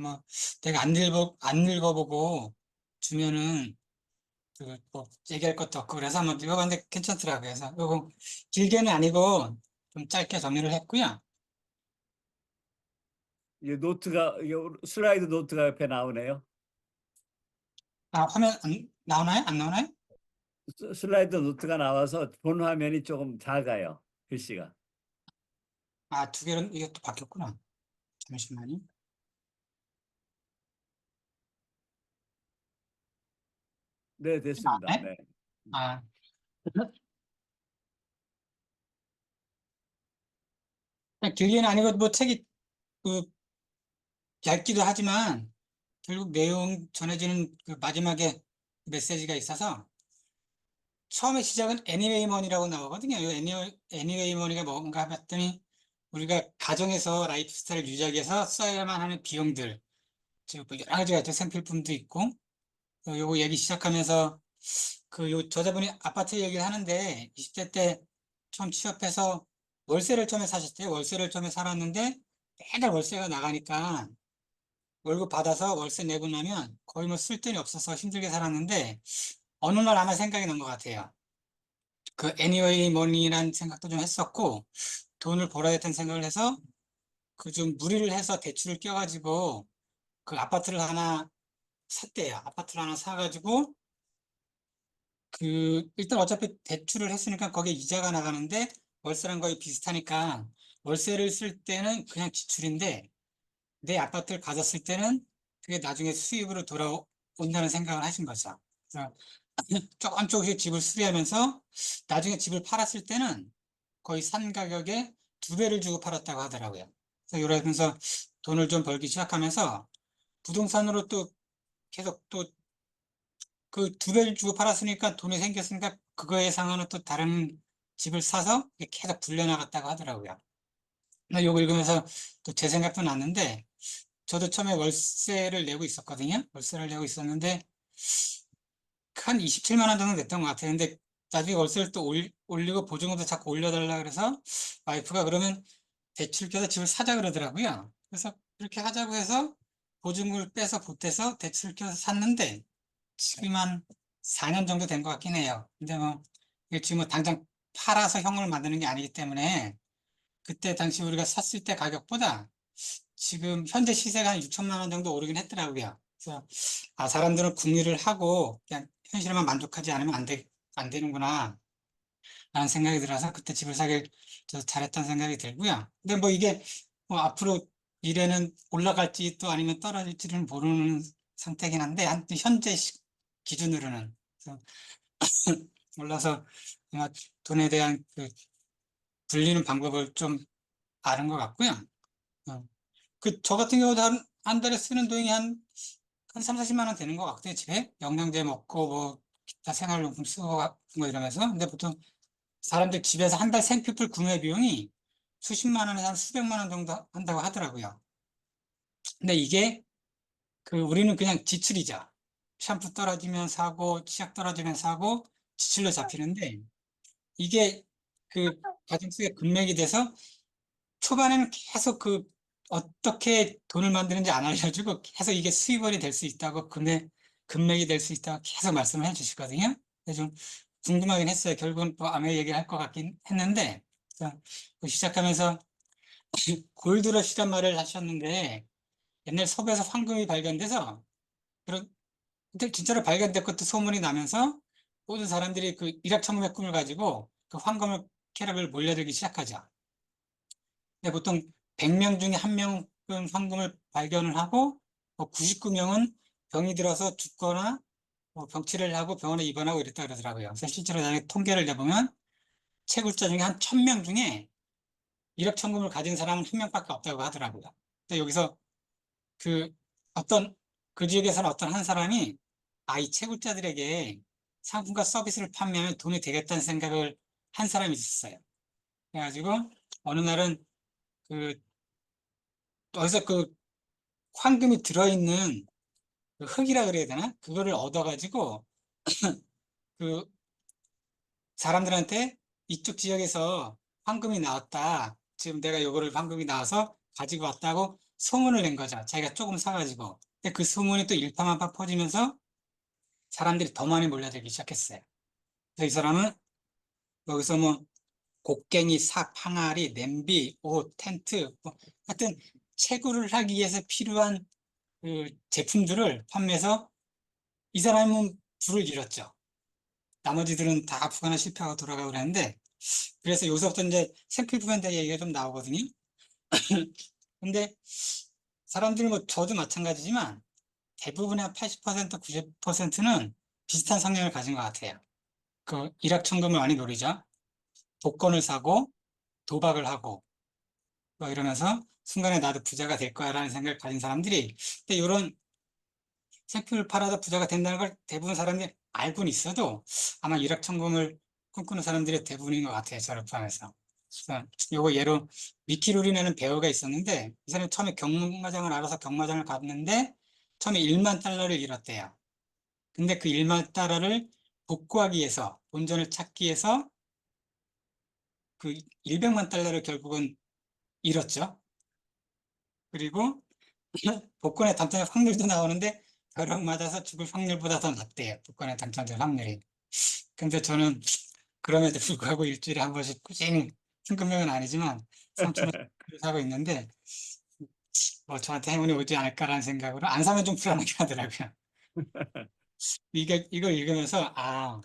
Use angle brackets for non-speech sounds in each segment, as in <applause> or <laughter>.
뭐 내가 안 읽어 안 읽어보고 주면은 그뭐 얘기할 것도 없고 그래서 한번 읽어봤는데 괜찮더라고요. 그래서 요거 길게는 아니고 좀 짧게 정리를 했고요. 이 노트가 이 슬라이드 노트가 옆에 나오네요. 아 화면 안, 나오나요? 안 나오나요? 스- 슬라이드 노트가 나와서 본 화면이 조금 작아요. 글씨가. 아 두 개는 또 바뀌었구나. 잠시만요. 네, 됐습니다. 네? 네. 아 그냥 길게는 아니고 뭐 책이 그 얇기도 하지만 결국 내용 전해지는 그 마지막에 메시지가 있어서 처음에 시작은 애니웨이 머니라고 나오거든요. 이 애니웨이, 애니웨이 머니가 뭔가 봤더니 우리가 가정에서 라이프 스타일을 유지하기 위해서 써야만 하는 비용들 지금 뭐 여러 가지가 있죠. 생필품도 있고 어, 요거 얘기 시작하면서 그 요 저자분이 아파트 얘기를 하는데 20대 때 처음 취업해서 월세를 처음에 사셨대요. 월세를 처음에 살았는데 매달 월세가 나가니까 월급 받아서 월세 내고 나면 거의 뭐쓸 돈이 없어서 힘들게 살았는데 어느 날 아마 생각이 난 것 같아요. 그 anyway money라는 생각도 좀 했었고 돈을 벌어야겠다는 생각을 해서 그 좀 무리를 해서 대출을 껴가지고 그 아파트를 하나 샀대요. 아파트를 하나 사가지고 그 일단 어차피 대출을 했으니까 거기에 이자가 나가는데 월세랑 거의 비슷하니까 월세를 쓸 때는 그냥 지출인데 내 아파트를 가졌을 때는 그게 나중에 수입으로 돌아온다는 생각을 하신 거죠. <clears throat> 조금 조금씩 집을 수리하면서 나중에 집을 팔았을 때는 거의 산 가격에 두 배를 주고 팔았다고 하더라고요. 그래서 이러면서 돈을 좀 벌기 시작하면서 부동산으로 또 계속 또 그 두 배를 주고 팔았으니까 돈이 생겼으니까 그거에 상하는 또 다른 집을 사서 이렇게 계속 불려나갔다고 하더라고요. 나 요거 읽으면서 또 제 생각도 났는데 저도 처음에 월세를 내고 있었거든요. 월세를 내고 있었는데 한 27만 원 정도 냈던 것 같아요. 근데 나중에 월세를 또 올, 올리고 보증금도 자꾸 올려달라 그래서 와이프가 그러면 대출 껴서 집을 사자 그러더라고요. 그래서 그렇게 하자고 해서 보증금을 빼서 보태서 대출 껴서 샀는데 지금 한 4년 정도 된 것 같긴 해요. 근데 뭐 지금 뭐 당장 팔아서 형을 만드는 게 아니기 때문에 그때 당시 우리가 샀을 때 가격보다 지금 현재 시세가 한 6천만 원 정도 오르긴 했더라고요. 그래서 아 사람들은 궁리를 하고 그냥 현실에만 만족하지 않으면 안 돼, 안 되는구나 라는 생각이 들어서 그때 집을 사길 저 잘했다는 생각이 들고요. 근데 뭐 이게 뭐 앞으로 미래는 올라갈지 또 아니면 떨어질지는 모르는 상태긴 한데 한 현재 시- 기준으로는 올라서 <coughs> 아마 돈에 대한 그 불리는 방법을 좀 아는 것 같고요. 어. 그저 같은 경우도 한, 한 달에 쓰는 돈이 한, 한 3, 40만 원 되는 것 같아요, 집에. 영양제 먹고, 뭐, 기타 생활용품 쓰고, 뭐 이러면서. 근데 보통 사람들 집에서 한 달 생필품 구매 비용이 수십만 원에서 한 수백만 원 정도 한다고 하더라고요. 근데 이게 그 우리는 그냥 지출이죠. 샴푸 떨어지면 사고, 치약 떨어지면 사고, 지출로 잡히는데 이게 그 가정 속에 금맥이 돼서 초반에는 계속 그 어떻게 돈을 만드는지 안 알려주고 계속 이게 수입원이 될 수 있다고 금액, 금맥이 될 수 있다고 계속 말씀을 해주시거든요. 좀 궁금하긴 했어요. 결국은 또 아메 얘기를 할 것 같긴 했는데 그 시작하면서 <laughs> 골드러시란 말을 하셨는데 옛날 섭에서 황금이 발견돼서 그런 진짜로 발견된 것도 소문이 나면서 모든 사람들이 그 일확천금의 꿈을 가지고 그 황금을 캐락을 몰려들기 시작하죠. 근데 보통 100명 중에 한 명은 황금을 발견을 하고 99명은 병이 들어서 죽거나 뭐 병치를 하고 병원에 입원하고 이랬다 그러더라고요. 그래서 실제로 나중에 통계를 내보면 채굴자 중에 한 1000명 중에 일확천금을 가진 사람은 한 명밖에 없다고 하더라고요. 근데 여기서 그 어떤 그 지역에서는 어떤 한 사람이 아, 이 채굴자들에게 상품과 서비스를 판매하면 돈이 되겠다는 생각을 한 사람이 있었어요. 그래가지고 어느 날은 그 어디서 그 황금이 들어있는 그 흙이라 그래야 되나? 그거를 얻어가지고 <clears throat> 그 사람들한테 이쪽 지역에서 황금이 나왔다. 지금 내가 요거를 황금이 나와서 가지고 왔다고 소문을 낸 거죠. 자기가 조금 사가지고. 근데 그 소문이 또 일파만파 퍼지면서 사람들이 더 많이 몰려들기 시작했어요. 그래서 이 사람은 여기서 뭐 곡괭이, 삽, 항아리, 냄비, 옷, 텐트, 뭐 하여튼 채굴을 하기 위해서 필요한 그 제품들을 판매해서 이 사람은 불을 잃었죠. 나머지들은 다 아프거나 실패하고 돌아가고 그랬는데 그래서 여기서부터 이제 생필품에 얘기가 좀 나오거든요. <laughs> 근데 사람들이 뭐 저도 마찬가지지만 대부분의 80% 90%는 비슷한 성향을 가진 것 같아요. 그 일확천금을 많이 노리죠. 복권을 사고 도박을 하고 뭐 이러면서 순간에 나도 부자가 될 거야라는 생각을 가진 사람들이 근데 이런 생필을 팔아서 부자가 된다는 걸 대부분 사람들이 알고는 있어도 아마 일확천금을 꿈꾸는 사람들이 대부분인 것 같아요. 저를 포함해서. 요거 예로 미키루리라는 배우가 있었는데 이 사람이 처음에 경마장을 알아서 경마장을 갔는데 처음에 1만 달러를 잃었대요. 근데 그 1만 달러를 복구하기 위해서 본전을 찾기 위해서 그 100만 달러를 결국은 잃었죠. 그리고 <laughs> 복권에 당첨될 확률도 나오는데 벼락 맞아서 죽을 확률보다 더 낮대요. 복권에 당첨될 확률이. 근데 저는 그럼에도 불구하고 일주일에 한 번씩 꾸준히 큰 금액은 아니지만 3천원 사고 <laughs> 있는데 뭐 저한테 행운이 오지 않을까라는 생각으로 안 사면 좀 불안하게 하더라고요. <laughs> 이게 이걸 읽으면서 아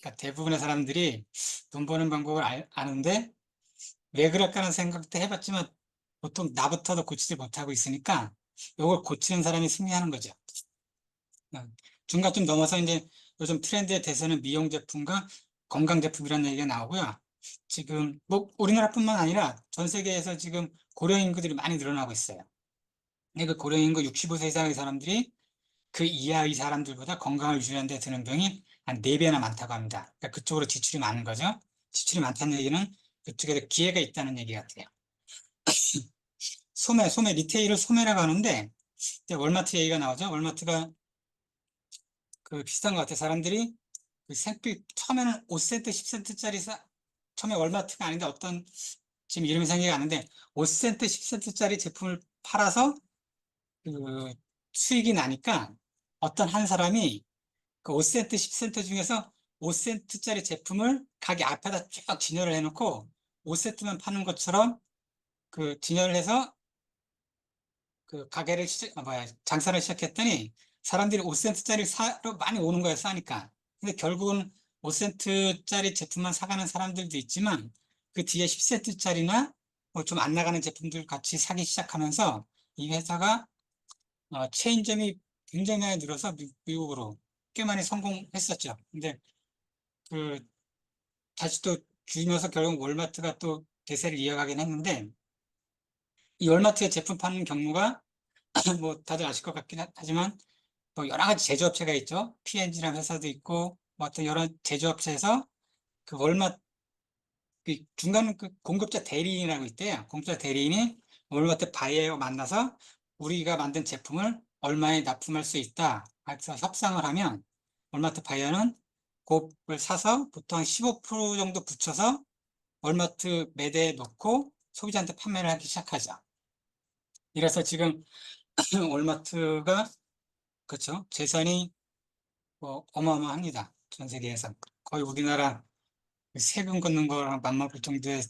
그러니까 대부분의 사람들이 돈 버는 방법을 알, 아는데 왜 그럴까라는 생각도 해봤지만 보통 나부터도 고치지 못하고 있으니까 이걸 고치는 사람이 승리하는 거죠. 어, 중간 좀 넘어서 이제 요즘 트렌드의 대세는 미용 제품과 건강 제품이라는 얘기가 나오고요. 지금 뭐 우리나라뿐만 아니라 전 세계에서 지금 고령 인구들이 많이 늘어나고 있어요. 그 고령 인구 65세 이상의 사람들이 그 이하의 사람들보다 건강을 유지하는 데 드는 병이 한 4배나 많다고 합니다. 그러니까 그쪽으로 지출이 많은 거죠. 지출이 많다는 얘기는 그쪽에 기회가 있다는 얘기 같아요. <clears throat> 소매, 소매, 리테일을 소매라고 하는데 월마트 얘기가 나오죠. 월마트가 그 비슷한 것 같아요. 사람들이 그 생필 처음에는 5센트, 10센트짜리 사, 처음에 월마트가 아닌데 어떤 지금 이름이 생각이 안 나는데 5센트, 10센트짜리 제품을 팔아서 그 수익이 나니까 어떤 한 사람이 그 5센트, 10센트 중에서 5센트짜리 제품을 가게 앞에다 쭉 진열을 해놓고 5센트만 파는 것처럼 그 진열을 해서 그 가게를 시작, 아, 뭐야, 장사를 시작했더니 사람들이 5센트짜리 사러 많이 오는 거예요, 싸니까. 근데 결국은 5센트짜리 제품만 사가는 사람들도 있지만 그 뒤에 10센트짜리나 뭐 좀 안 나가는 제품들 같이 사기 시작하면서 이 회사가 어, 체인점이 굉장히 많이 늘어서 미, 미국으로 꽤 많이 성공했었죠. 근데 그 다시 또 줄이면서 결국 월마트가 또 대세를 이어가긴 했는데 이 월마트에 제품 파는 경로가 <clears throat> 뭐 다들 아실 것 같긴 하- 하지만 뭐 여러 가지 제조업체가 있죠. P&G라는 회사도 있고 뭐 어떤 여러 제조업체에서 그 월마트 그 중간 그 공급자 대리인이라고 있대요. 공급자 대리인이 월마트 바이어와 만나서 우리가 만든 제품을 얼마에 납품할 수 있다. 그래서 협상을 하면 월마트 바이어는 그걸 사서 보통 15% 정도 붙여서 월마트 매대에 놓고 소비자한테 판매를 하기 시작하죠. 이래서 지금 <clears throat> 월마트가 그렇죠. 재산이 뭐 어마어마합니다. 전 세계에서 거의 우리나라 그 세금 걷는 거랑 맞먹을 정도의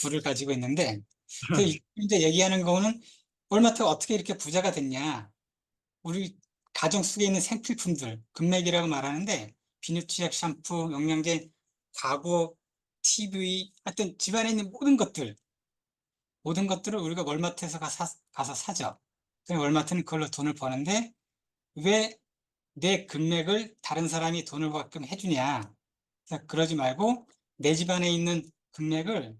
부를 가지고 있는데 <laughs> 그 이제 얘기하는 거는 월마트가 어떻게 이렇게 부자가 됐냐? 우리 가정 속에 있는 생필품들 금맥이라고 말하는데 비누치약, 샴푸, 영양제, 가구, TV, 하여튼 집안에 있는 모든 것들 모든 것들을 우리가 월마트에서 가 가서 사죠. 그럼 월마트는 그걸로 돈을 버는데 왜 내 금맥을 다른 사람이 돈을 벌게끔 해주냐? 그러지 말고 내 집안에 있는 금맥을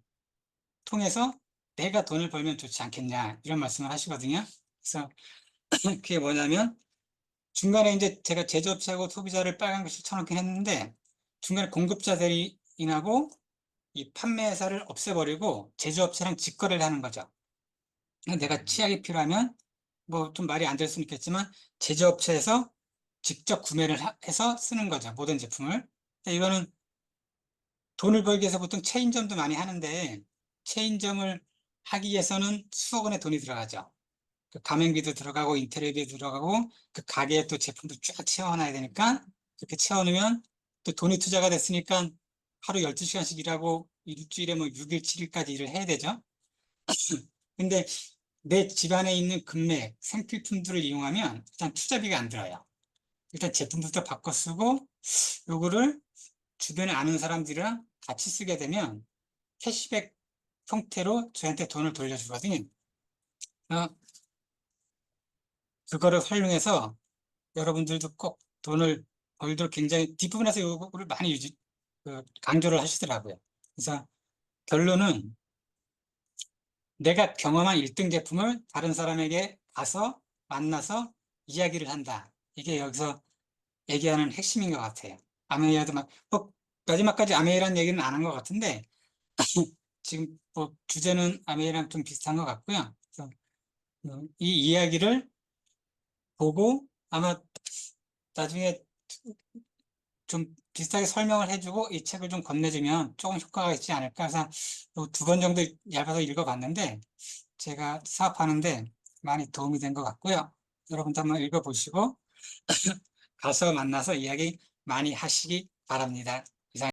통해서 내가 돈을 벌면 좋지 않겠냐 이런 말씀을 하시거든요. 그래서 <clears throat> 그게 뭐냐면 중간에 이제 제가 제조업체하고 소비자를 빨간 글씨 쳐놓긴 했는데 중간에 공급자 대리인하고 이 판매회사를 없애버리고 제조업체랑 직거래를 하는 거죠. 내가 치약이 필요하면 뭐 좀 말이 안 될 수는 있겠지만 제조업체에서 직접 구매를 하- 해서 쓰는 거죠. 모든 제품을. 이거는 돈을 벌기 위해서 보통 체인점도 많이 하는데 체인점을 하기 위해서는 수억 원의 돈이 들어가죠. 그 가맹비도 들어가고 인테리어비도 들어가고 그 가게에 또 제품도 쫙 채워놔야 되니까 그렇게 채워놓으면 또 돈이 투자가 됐으니까 하루 12시간씩 일하고 일주일에 뭐 6일, 7일까지 일을 해야 되죠. <clears throat> 근데 내 집안에 있는 금맥, 생필품들을 이용하면 일단 투자비가 안 들어요. 일단 제품부터 바꿔 쓰고 요거를 주변에 아는 사람들이랑 같이 쓰게 되면 캐시백 형태로 저한테 돈을 돌려주거든요. 어, 그거를 활용해서 여러분들도 꼭 돈을 벌도록 굉장히 뒷부분에서 이거를 많이 유지, 그 강조를 하시더라고요. 그래서 결론은 내가 경험한 1등 제품을 다른 사람에게 가서 만나서 이야기를 한다. 이게 여기서 얘기하는 핵심인 것 같아요. 아메이아도 막, 뭐, 마지막까지 아메이라는 얘기는 안 한 것 같은데, <laughs> 지금 뭐 주제는 아메이랑 좀 비슷한 것 같고요. 어, 이 이야기를 보고 아마 나중에 좀 비슷하게 설명을 해주고 이 책을 좀 건네주면 조금 효과가 있지 않을까 해서 두 번 정도 얇아서 읽어봤는데 제가 사업하는데 많이 도움이 된 것 같고요. 여러분도 한번 읽어보시고 <clears throat> 가서 만나서 이야기 많이 하시기 바랍니다.